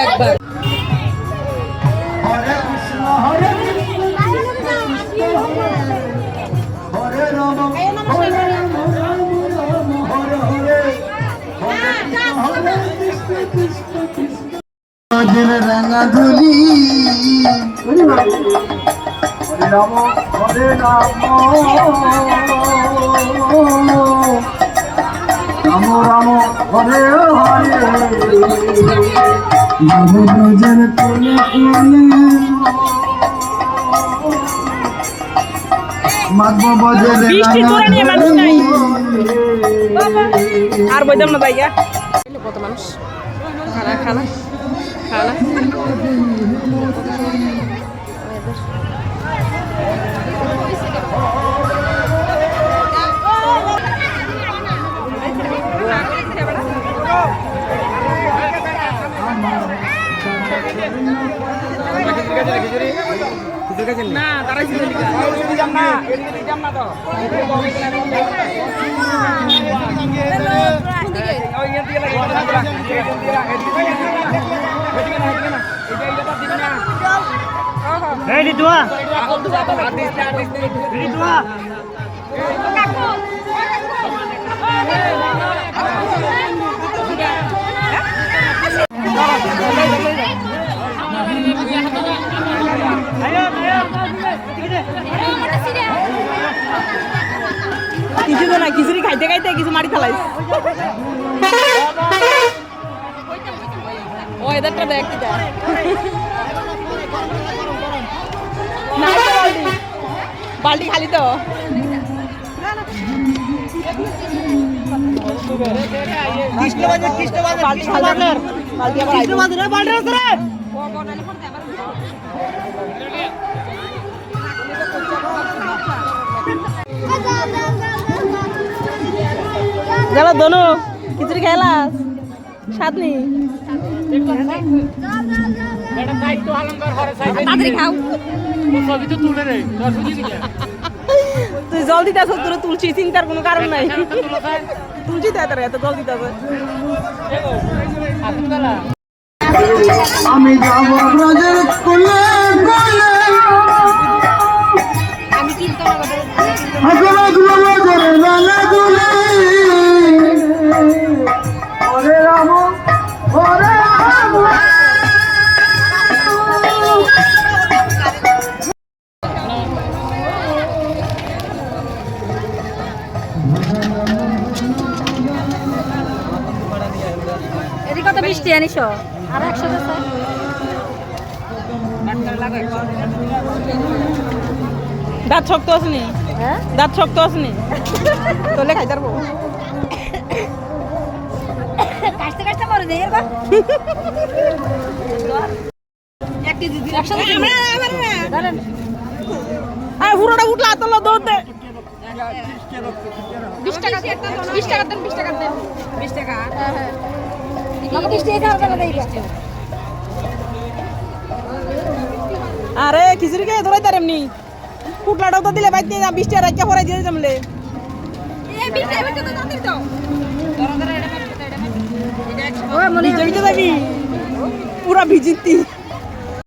একবার দিন রাঙা ধুলি হরে রাম হরে রাম রাম রাম হরে ভজন কোলে কোলে। আর বইতাম না তাই কত মানুষ? খানা খানা খানা। না তারাই ছিল এই রিতুয়া রিতুয়া খিচুড়ি খাইতে খাইতে কিছু মারি ফেলাইস ও এদেরটা দেখ কি দেখ না তো বালতি। বালতি খালি তো। বালতি গেল দনু খিচুড়ি খেলাস? খাও। তুই জল দিতে আসো তোর তুলছি চিন্তার কোনো কারণ নাই। তুলছি তাড়াতাড়ি এত জল দিতে আমি যাব ব্রজের কোলে। কত আনিস? আর একশো দাঁত শক্ত আসনি হ্যাঁ? দাঁত শক্ত আসনি তোলে খাই কাটতে কাটতে মরে যাই আর পুরোটা উঠলা তোলো দৌড়তে। বিশ টাকা বিশ টাকা দেন বিশ টাকা দেন। বিশ টাকা? হ্যাঁ হ্যাঁ। আরে খিচুড়ি খেয়ে ধরাই তার এমনি। কুটলাটাও তো দিলে বাইতে না বৃষ্টি আর রাখা পরে দিয়ে জমলে মনে পুরা ভিজিতি।